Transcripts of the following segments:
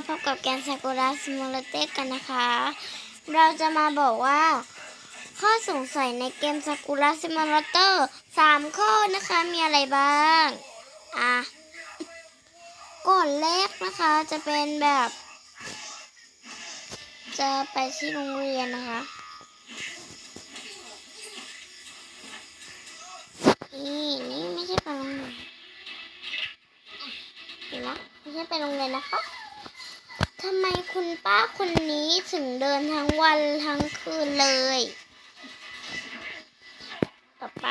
มาพบกับแกนซากุระซิมูลเตกันนะคะ เราจะมาบอกว่า ข้อสงสัยในเกมซากุระซิมูลเตอร์สามข้อนะคะ มีอะไรบ้าง อะก่อนแรกนะคะจะเป็นแบบ จะไปที่โรงเรียนนะคะนี่นี่ไม่ใช่ไปโรงเรียนนไหมไม่ใช่ไปโรงเรียนนะคะ ทำไมคุณป้าคนนี้ถึงเดินทั้งวันทั้งคืนเลย ต่อไป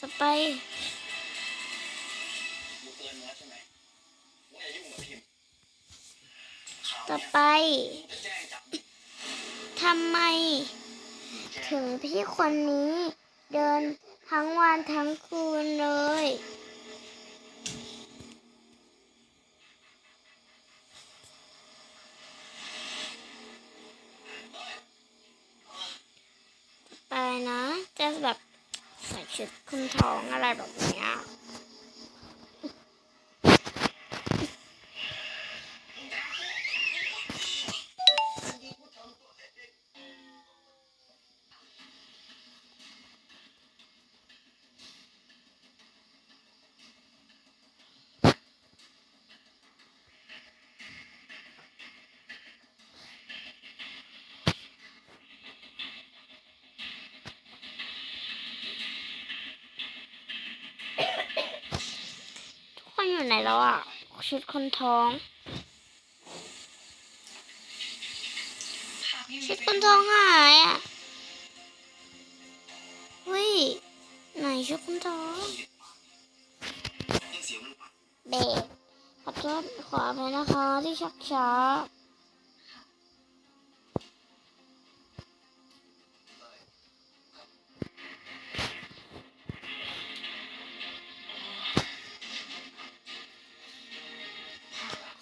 ต่อไปต่อไป ทำไม ถึงพี่คนนี้เดิน ทั้งวันทั้งคืนเลย ไปนะ จะแบบใส่ชุดคุมท้องอะไรแบบเนี้ย อยู่ไหนแล้วอะ ชุดคนท้อง ชุดคนท้องหายอะเฮ้ยไหนชุดคนท้องยังเสียงมันปัดเบรกขอโทษขออภัยนะคะที่ชักช้า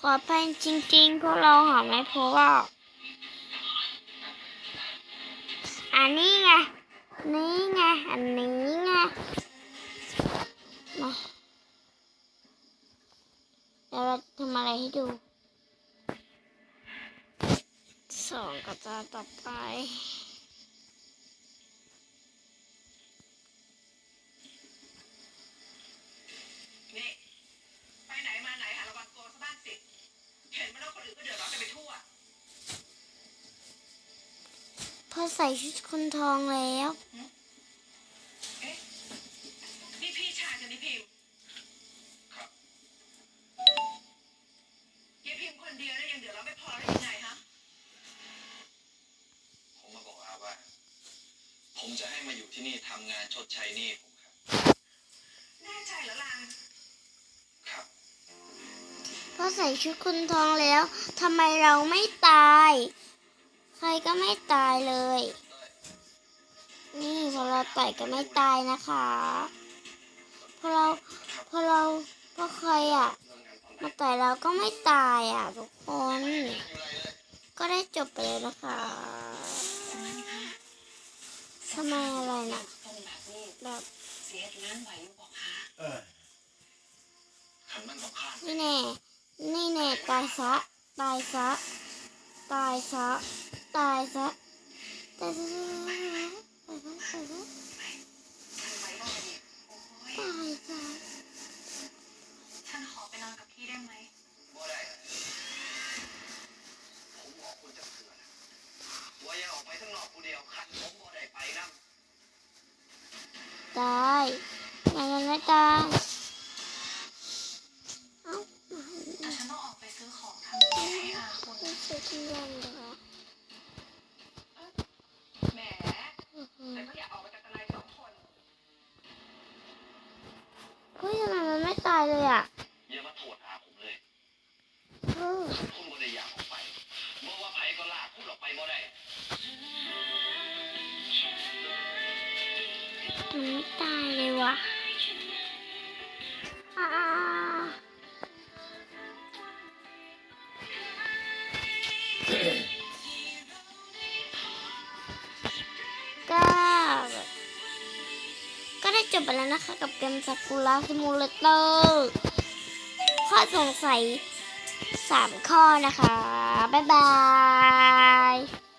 ขออภัยจริงๆ พวกเราหาไม่พบว่าอันนี้ไง นี่ไง อันนี้ไงมาเดี๋ยวเราทำอะไรให้ดู สองกระจาต่อไป นี่ไปไหนมาไหนหาระวังตัวซะบ้างสิ เห็นมาแล้วคนอื่นก็เดือดร้อนกันไปทั่ว พอใส่ชุดคนทองแล้วเอ๊ะนี่พี่ชายจะนี่พิมพ์ครับยายพิมพ์คนเดียวแล้วยังเดือดร้อนไม่พอหรือยังไงฮะผมมาบอกอาว่า ผมจะให้มาอยู่ที่นี่ทำงานชดใช้หนี้ผมครับ แน่ใจเหรอลังครับพอใส่ชุดคนทองแล้วทำไมเราไม่ตาย ใครก็ไม่ตายเลย นี่พอเราต่อยก็ไม่ตายนะคะพอเราพอเราพอใครอะ มาต่อยเราก็ไม่ตายอะทุกคน ก็ได้จบไปเลยนะคะทำไมอะไรนะแบบนี่เออขันมันบอกข้ามนี่แน่ นี่แน่ตายซะ ตายซะ ตายซะ ตายซะตายซะตายซะตายซะฉันไว้ได้ดิโอ้ยตายซะฉันขอไปนอนกับพี่ได้ไหมบ่ได้ผมบอกคุณจะเถื่อนว่าอย่าออกไปข้างนอกผู้เดียวขันผมบ่ได้ไปนั่งตายยังไงไม่ตาย เลยอะอย่ามาโทษหาผมเลยเออคุณบ่ได้อยากออกไปบอกว่าไผก็ลากคุณออกไปบ่ได้มันไม่ตายเลยวะอ่า ไปแล้วนะคะ กับเกมซากุระซิมูเลเตอร์ข้อสงสัยสามข้อนะคะ บ๊ายบาย